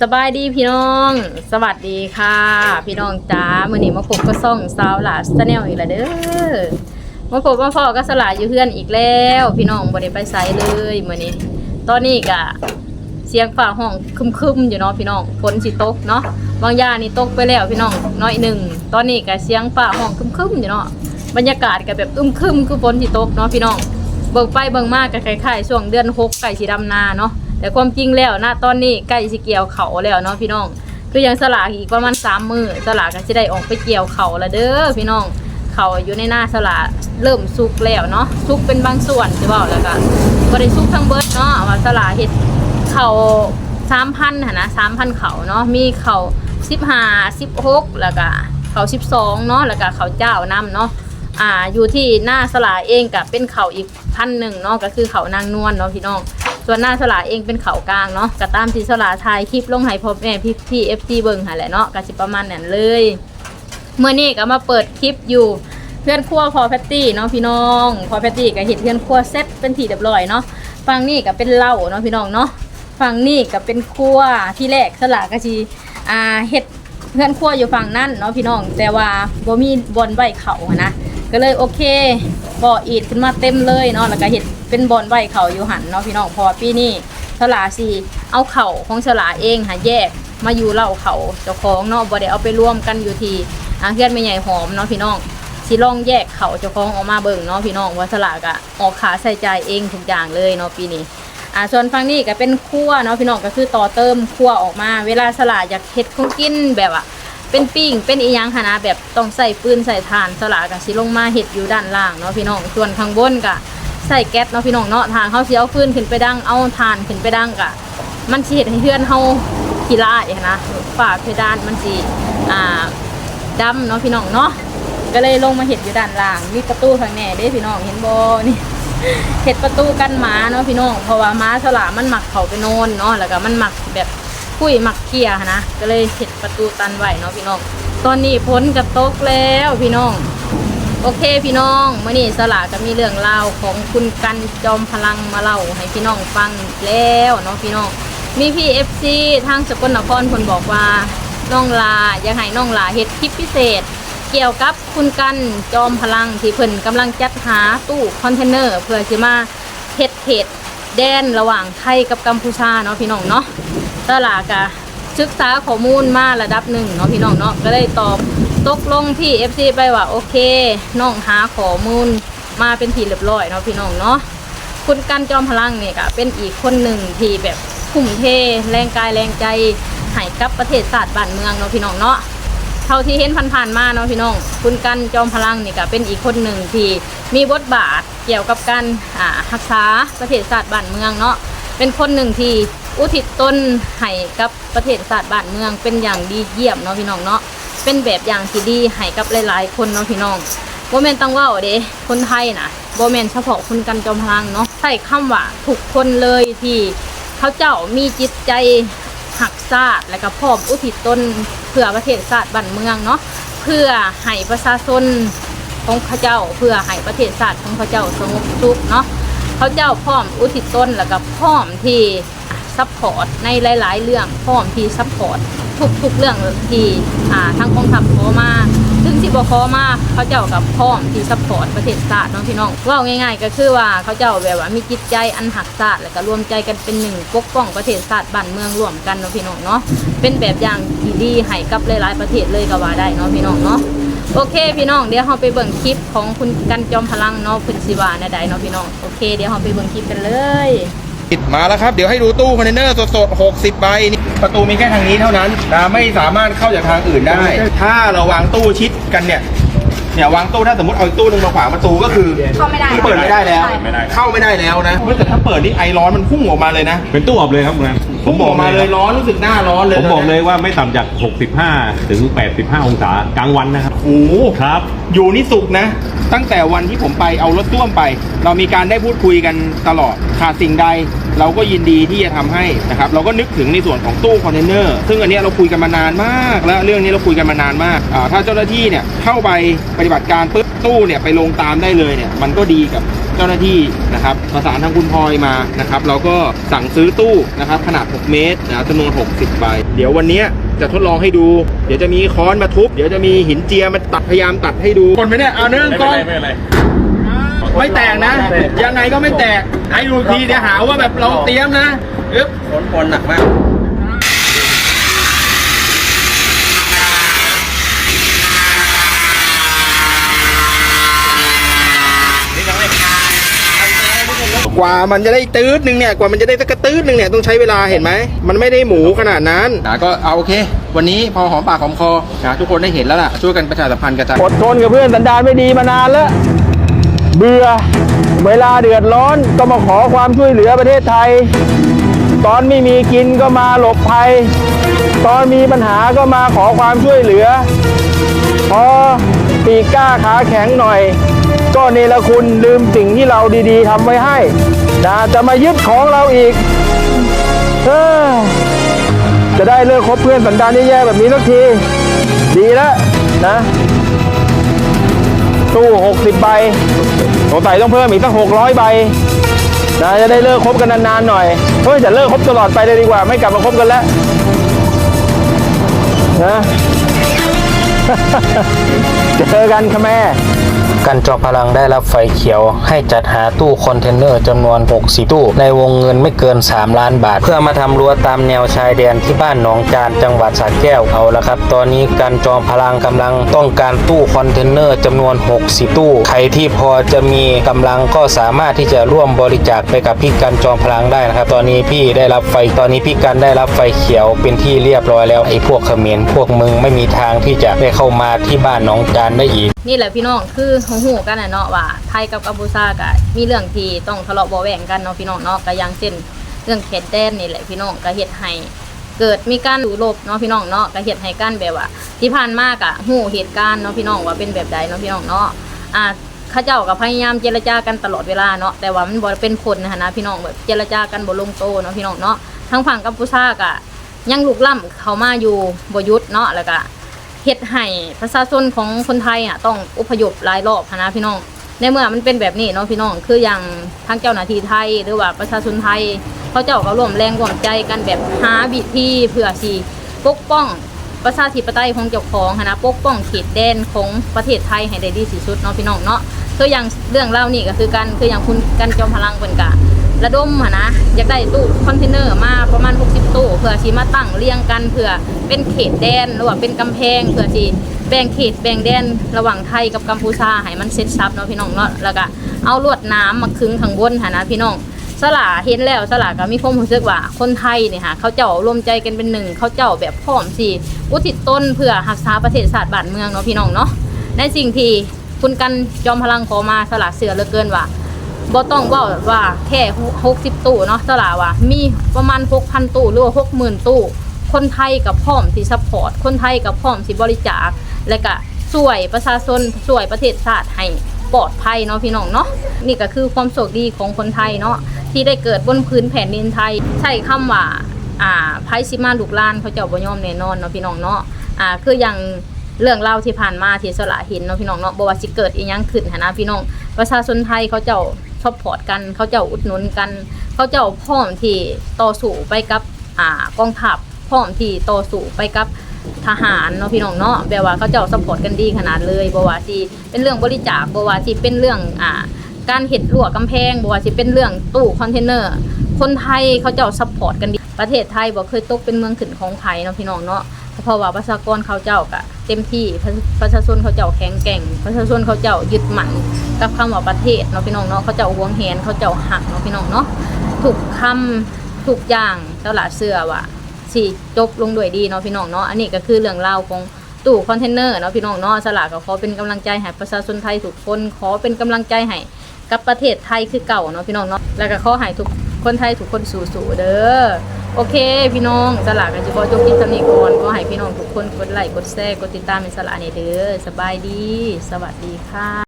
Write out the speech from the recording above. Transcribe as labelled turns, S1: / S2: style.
S1: สบายดีพี่น้อง สวัสดีค่ะ พี่น้องจ้ามื่อนี้มาพบก็ซ่องสาวหลาสแนลอีกแล้วเด้อมาพบมาพอก็สลายอยู่เพื่อนอีกแล้ว พี่น้องบ่ได้ไปไสเลยมื่อนี้ ตอนนี้กะเสียงฝ่าห้องคึมๆอยู่เนาะพี่น้องฝนสิตกเนาะบางยานี่ตกไปแล้วพี่น้องน้อยหนึ่งตอนนี้กะเสียงฝ่าห้องคึมๆอยู่เนาะบรรยากาศก็แบบอึมครึมคือฝนสิตกเนาะพี่น้องเบิ่งไปเบิ่งมากก็คล้ายๆช่วงเดือนหกไก่สีดำนาเนาะ แต่ความจริงแล้วนะตอนนี้ใกล้สิเกี่ยวเขาแล้วเนาะพี่น้อง คือยังสลากอีกประมาณสามมือสลากก็จะได้ออกไปเกี่ยวเขาล้วเด้อพี่น้องเขาอยู่ในหน้าสลากเริ่มสุกแล้วเนาะสุกเป็นบางส่วนจะบอกแล้วก็บ่ได้สุกทั้งเบิร์ดเนาะว่าสลากเฮ็ดเขาสามพันหะนะสามพันเขาเนาะมีเขาสิบห้าสิบหกแล้วก็เขาสิบสองเนาะแล้วก็เขาเจ้านํเนาะอ่าอยู่ที่หน้าสลาเองกับเป็นเขาอีกพันหนึ่งเนาะก็คือเขานางนวลเนาะพี่น้อง ส่วนหน้าสลาเองเป็นเขากลางเนาะก็ตามที่สลาทายคลิปลงให้พ่อแม่พี่พี่เอฟซีเบิ่งหาแหละเนาะก็สิประมาณนั้นเลยเมื่อนี้ก็มาเปิดคลิปอยู่เพื่อนครัวพอแพตตี้เนาะพี่น้องพอแพตตี้ก็เห็นเพื่อนครัวเซ็ตเป็นที่เรียบร้อยเนาะฝั่งนี้ก็เป็นเหล้าเนาะพี่น้องเนาะฝั่งนี้ก็เป็นครัวที่แรกสลาก็สิอ่าเฮ็ดเพื่อนครัวอยู่ฝั่งนั่นเนาะพี่น้องแต่ว่าบ่มีบนใบเขานะก็เลยโอเค บ่ออีดขึ้นมาเต็มเลยเนาะแล้วก็เห็ดเป็นบอนใบเขาอยู่หันเนาะพี่น้องพอปีนี้สลาสีเอาเข่าของสลาเองหาแยกมาอยู่เล่าเขาเจ้าของเนาะบ่ได้เอาไปร่วมกันอยู่ที่อาเพื่อนไม่ใหญ่หอมเนาะพี่น้องสิลองแยกเขาเจ้าของออกมาเบิ่งเนาะพี่น้องว่าสลากอะออกขาใส่ใจเองทุกอย่างเลยเนาะปีนี้อ่าส่วนฝั่งนี้ก็เป็นครัวเนาะพี่น้องก็คือต่อเติมครัวออกมา เวลาสลาอยากเฮ็ดของกินแบบอะ เป็นปิ้งเป็นอีหยังหนนะแบบต้องใส่ปืนใส่ถ่านสลากับสิลงมาเห็ดอยู่ด้านล่างเนาะพี่น้องส่วนข้างบนก็ใส่แก๊สเนาะพี่น้องเนาะทางเขาเสิเอาฟืนขึ้นไปดังเอาถ่านขึ้นไปดังกะ มันสิเห็ดให้เพื่อนเฮาขี้ลายนะฝาเพดานมันสิอ่าดำเนาะพี่น้องเนาะก็เลยลงมาเห็ดอยู่ด้านล่างมีประตูข้างแน่เด้พี่น้องเห็นบ่นี่เห็ดประตูกันหมาเนาะพี่น้องเพราะว่าหม้าสลามันหมักเขาไปโนนเนาะแล้วก็มันหมักแบบ คุยหมักเกียนะ ก็เลยเห็ดประตูตันไหวเนาะพี่น้อง ตอนนี้พ้นกระตกแล้วพี่น้อง โอเคพี่น้องเมื่อนี้สลาก็มีเรื่องเล่าวของคุณกันจอมพลังมาเล่าให้พี่น้องฟังแล้วเนาะพี่น้อง มีพี่เอฟซีทางสกลนครคนบอกว่าน้องลาอยากให้น้องลาเฮ็ดคลิปพิเศษ เกี่ยวกับคุณกันจอมพลังที่เพิ่นกำลังจัดหาตู้คอนเทนเนอร์เพื่อสิมาเฮ็ดเขตแดนระหว่างไทยกับกัมพูชาเนาะพี่น้องเนาะ ตลาดกะศึกษาข้อมูลมาระดับหนึ่งเนาะพี่น้องเนาะก็เลยตอบตกลงพี่ FC ไปว่าโอเคน้องหาข้อมูลมาเป็นทีเรียบร้อยเนาะพี่น้องเนาะคุณกันจอมพลังเนี่ยก็เป็นอีกคนหนึ่งที่แบบทุ่มเทแรงกายแรงใจให้กับประเทศศาสตร์บ้านเมืองเนาะพี่น้องเนาะเท่าที่เห็นผ่านๆมาเนาะพี่น้อง คุณกันจอมพลังนี่ก็เป็นอีกคนหนึ่งที่มีบทบาทเกี่ยวกับการอ่ารักษาประเทศศาสตร์บ้านเมืองเนาะเป็นคนหนึ่งที่อุทิศตนให้กับประเทศศาสตร์บ้านเมืองเป็นอย่างดีเยี่ยมเนาะพี่น้องเนาะเป็นแบบอย่างที่ดีให้กับหลาย ๆ คนเนาะพี่น้องโบแมนต้องว่าเด้คนไทยนะโบแมนเฉพาะคุณกันจอมพลังเนาะใส่คำว่าทุกคนเลยที่เขาเจ้ามีจิตใจหักซาดและก็พร้อมอุทิศตนเพื่อประเทศชาติบ้านเมืองเนาะเพื่อให้ประชาชนของเขาเจ้าเพื่อให้ประเทศชาติของเขาเจ้าสงบสุขเนาะเขาเจ้าพร้อมอุทิศตนแล้วก็พร้อมที่ ซัพพอร์ตในหลาย ๆ เรื่องพร้อมที่ซัพพอร์ตทุกๆเรื่องที่อ่าทางกองทัพขอมาซึ่งที่บคอมาเขาเจ้ากับพร้อมที่ซัพพอร์ตประเทศชาติน้องพี่น้องว่าง่าย ๆ ก็คือว่าเขาเจ้าแบบว่ามีจิตใจอันหักชาติแล้วก็รวมใจกันเป็นหนึ่งปกป้องประเทศชาติบ้านเมืองร่วมกันเนาะพี่น้องเนาะเป็นแบบอย่างที่ดีให้กับหลาย ๆ ประเทศเลยก็ว่าได้เนาะพี่น้องเนาะโอเคพี่น้องเดี๋ยวเราไปเบิ่งคลิปของคุณกันจอมพลังเนาะคุณสิวาในใดเนาะพี่น้องโอเคเดี๋ยวเราไปเบิ่งคลิปกันเลย
S2: มาแล้วครับ เดี๋ยวให้ดูตู้คอนเทนเนอร์สดๆ60 ใบนี่ประตูมีแค่ทางนี้เท่านั้นนะไม่สามารถเข้าจากทางอื่นได้ ถ้าเราวางตู้ชิดกันเนี่ย เนี่ยวางตู้ถ้าสมมติเอาอีกตู้หนึงมาขวางประตูก็คือ
S1: เข้าไม่ได้
S2: เปิดไม่ได้แล้ว
S3: ไม่ได้
S2: เข้าไม่ได้แล้วนะเฮ้ยแต่ถ้าเปิดนี่ไอร้อนมันพุ่งออกมาเลยนะ
S3: เป็นตู้อบเลยครับคุณนัน
S2: พุ่งออกมาเลยร้อนรู้สึกหน้าร้อนเลย
S3: ผมบอกเลยว่าไม่ต่ำจาก 65 ถึง 85 องศากลางวันนะครับ
S2: โอ้โห
S3: ครับ
S2: อยู่นี่สุกนะ ตั้งแต่วันที่ผมไปเอารถต้วมไป เรามีการได้พูดคุยกันตลอดขาดสิ่งใด เราก็ยินดีที่จะทำให้นะครับ เราก็นึกถึงในส่วนของตู้คอนเทนเนอร์ซึ่งอันนี้เราคุยกันมานานมาก แล้วเรื่องนี้เราคุยกันมานานมากถ้าเจ้าหน้าที่เนี่ยเข้าไปปฏิบัติการปุ๊บตู้เนี่ยไปลงตามได้เลยเนี่ยมันก็ดีกับเจ้าหน้าที่นะครับประสานทางคุณพลอยมานะครับ เราก็สั่งซื้อตู้นะครับขนาด 6 เมตรนะจำนวน 60 ใบ เดี๋ยววันนี้ จะทดลองให้ดู เดี๋ยวจะมีค้อนมาทุบ เดี๋ยวจะมีหินเจียมาตัดพยายามตัดให้ดูคนไหมเนี่ยเอาเนื่องกล้อง
S3: ไม่เป็นไร
S2: ไม่แตกนะ ยังไงก็ไม่แตกให้ดูทีเดี๋ยวหาว่าแบบเราเตรียมนะอึ๊บ
S4: ฝนฝนหนักมาก
S2: กว่ามันจะได้ตืดหนึ่งเนี่ยกว่ามันจะได้สักกระตืดหนึ่งเนี่ยต้องใช้เวลาเห็นไหมมันไม่ได้หมูขนาดนั้นนะก็เอาโอเค วันนี้พอหอมปากหอมคอนะทุกคนได้เห็นแล้วล่ะช่วยกันประชาสัมพันธ์กระจาย
S5: อดทนกับเพื่อนสันดานไม่ดีมานานแล้วเบื่อเวลาเดือดร้อนก็มาขอความช่วยเหลือประเทศไทย ตอนไม่มีกินก็มาหลบภัย ตอนมีปัญหาก็มาขอความช่วยเหลือ พอปีกกล้าขาแข็งหน่อย ก็เนรคุณลืมสิ่งที่เราดีๆทำไว้ให้นะจะมายึดของเราอีกเออจะได้เลิกคบเพื่อนสันดานแย่ๆแบบนี้สักที ดีแล้วนะตู้60ใบสงสัยต้องเพิ่มอีกสัก600ใบนะจะได้เลิกคบกันนานๆหน่อยเฮ้ยจะเลิกคบตลอดไปเลยดีกว่า ไม่กลับมาคบกันแล้วนะเจอกันค่ะแม่
S6: กันจอมพลังได้รับไฟเขียวให้จัดหาตู้คอนเทนเนอร์จำนวน 60 ตู้ ในวงเงินไม่เกิน 3 ล้านบาท เพื่อมาทำรั้วตามแนวชายแดนที่บ้านหนองจานจังหวัดสระแก้วเอาละครับ ตอนนี้กันจอมพลังกำลังต้องการตู้คอนเทนเนอร์จำนวน 60 ตู้ ใครที่พอจะมีกำลังก็สามารถที่จะร่วมบริจาคไปกับพี่กันจอมพลังได้นะครับ ตอนนี้พี่ได้รับไฟ ตอนนี้พี่กันได้รับไฟเขียวเป็นที่เรียบร้อยแล้วไอ้พวกเขมรพวกมึงไม่มีทางที่จะได้เข้ามาที่บ้านหนองจานได้อีก
S1: นี่แหละพี่น้องคือหูหูกันนะเนาะว่าไทยกับกัมพูชาก็มีเรื่องที่ต้องทะเลาะเบาแหวงกันเนาะพี่น้องเนาะก็อย่างเช่น เรื่องเขตแดนนี่แหละพี่น้องก็เฮ็ดให้เกิดมีการสู้รบเนาะพี่น้องเนาะก็เฮ็ดให้กันแบบว่า ที่ผ่านมากอะหูเหตุการณ์เนาะพี่น้องว่าเป็นแบบใดเนาะพี่น้องเนาะอ่าข้าเจ้าก็พยายามเจรจากันตลอดเวลาเนาะแต่ว่ามันบ่เป็นผลนะนะพี่น้องแบบเจรจากันบ่ลงโตเนาะพี่น้องเนาะทางฝั่งกัมพูชาก็ยังลุกล้ำเข้ามาอยู่บ่ยุดเนาะแล้วก็ เฮ็ดให้ประชาชนของคนไทยอะต้องอพยพหลายรอบหั้นนะพี่น้อง ในเมื่อมันเป็นแบบนี้เนาะพี่น้อง คืออย่างทางเจ้าหน้าที่ไทยหรือว่าประชาชนไทย เขาเจ้าก็ร่วมแรงร่วมใจกันแบบหาวิธีเพื่อสิปกป้องประชาธิปไตยของเจ้าของหั้นนะปกป้องเขตแดนของประเทศไทยให้ได้ดีที่สุดเนาะพี่น้องเนาะคืออย่างเรื่องเล่านี่ก็คือกันคืออย่างคุณกันจอมพลังเป็นกะ ระดมหะนะอยากได้ตู้คอนเทนเนอร์มาประมาณ 60 ตู้เพื่อชีมาตั้งเรียงกันเพื่อเป็นเขตแดนหรือว่าเป็นกำแพงเพื่อชีแบ่งเขตแบ่งแดนระหว่างไทยกับกัมพูชาให้มันเซ็ตซับเนาะพี่น้องเนาะแล้วก็เอาลวดน้ำมาขึงข้างบนหะนะพี่น้องสลาเห็นแล้วสลาก็มีความรู้สึกว่าคนไทยเนี่ยค่ะเขาเจ้ารวมใจกันเป็นหนึ่งเขาเจ้าแบบพร้อมสิอุทิศตนเพื่อรักษาประเทศชาติบ้านเมืองเนาะพี่น้องเนาะในสิ่งที่คุณกันจอมพลังขอมาสลาเสือเหลือเกินว่า บ่ต้องว่าว่าแค่60 ตู้เนาะสลาว่ามีประมาณ 6,000 ตู้หรือว่า60,000 ตู้ คนไทยกับพร้อมที่ซัพพอร์ต คนไทยกับพร้อมที่บริจาค และก็ช่วยประชาชนช่วยประเทศชาติให้ปลอดภัยเนาะพี่น้องเนาะนี่ก็คือความโชคดีของคนไทยเนาะที่ได้เกิดบนพื้นแผ่นดินไทย ใช้คำว่าอ่าไพ่สิมาลูกลานเขาเจ้าบ่ยอมแน่นอนเนาะพี่น้องเนาะอ่าคืออย่างเรื่องเล่าที่ผ่านมาที่สละเห็นเนาะพี่น้องเนาะบ่ว่าสิเกิดอีหยังขึ้นหั้นนะพี่น้อง ประชาชนไทยเขาเจ้า ซัพพอร์ตกันเขาเจ้าอุดหนุนกัน เขาเจ้าพร้อมที่ต่อสู้ไปกับอ่ากองทัพพร้อมที่ต่อสู้ไปกับทหารเนาะพี่น้องเนาะแบบว่าเขาเจ้าซัพพอร์ตกันดีขนาดเลยบ่ว่าสิเป็นเรื่องบริจาคบ่ว่าสิเป็นเรื่องอ่าการเห็ดรั้วกำแพงบ่ว่าสิเป็นเรื่องตู้คอนเทนเนอร์คนไทยเขาเจ้าซัพพอร์ตกันดีประเทศไทยบ่เคยตกเป็นเมืองขึ้นของไผเนาะพี่น้องเนาะ เพราะว่าประชากรเขาเจ้าก็เต็มที่ประชาชนเขาเจ้าแข็งแกร่ง ประชาชนเขาเจ้ายึดมั่นกับคำว่าประเทศเนาะพี่น้องเนาะเขาเจ้าหวงแหนเขาเจ้าหักเนาะพี่น้องเนาะถูกคำถูกอย่างเจ้าหลาเสือว่าสิจบลงด้วยดีเนาะพี่น้องเนาะอันนี้ก็คือเรื่องราวของตู้คอนเทนเนอร์เนาะพี่น้องเนาะสลากก็ขอเป็นกำลังใจให้ประชาชนไทยทุกคนขอเป็นกำลังใจให้กับประเทศไทยคือเก่าเนาะพี่น้องเนาะแล้วก็ขอให้ทุก คนไทยทุกคนสู้ๆเด้อโอเค พี่น้องสลากกันจะขอจบคลิปเท่านี้ก่อนก็ให้พี่น้องทุกคนกดไลค์กดแชร์กดติดตามในสลากนี่เด้อสบายดี สวัสดีค่ะ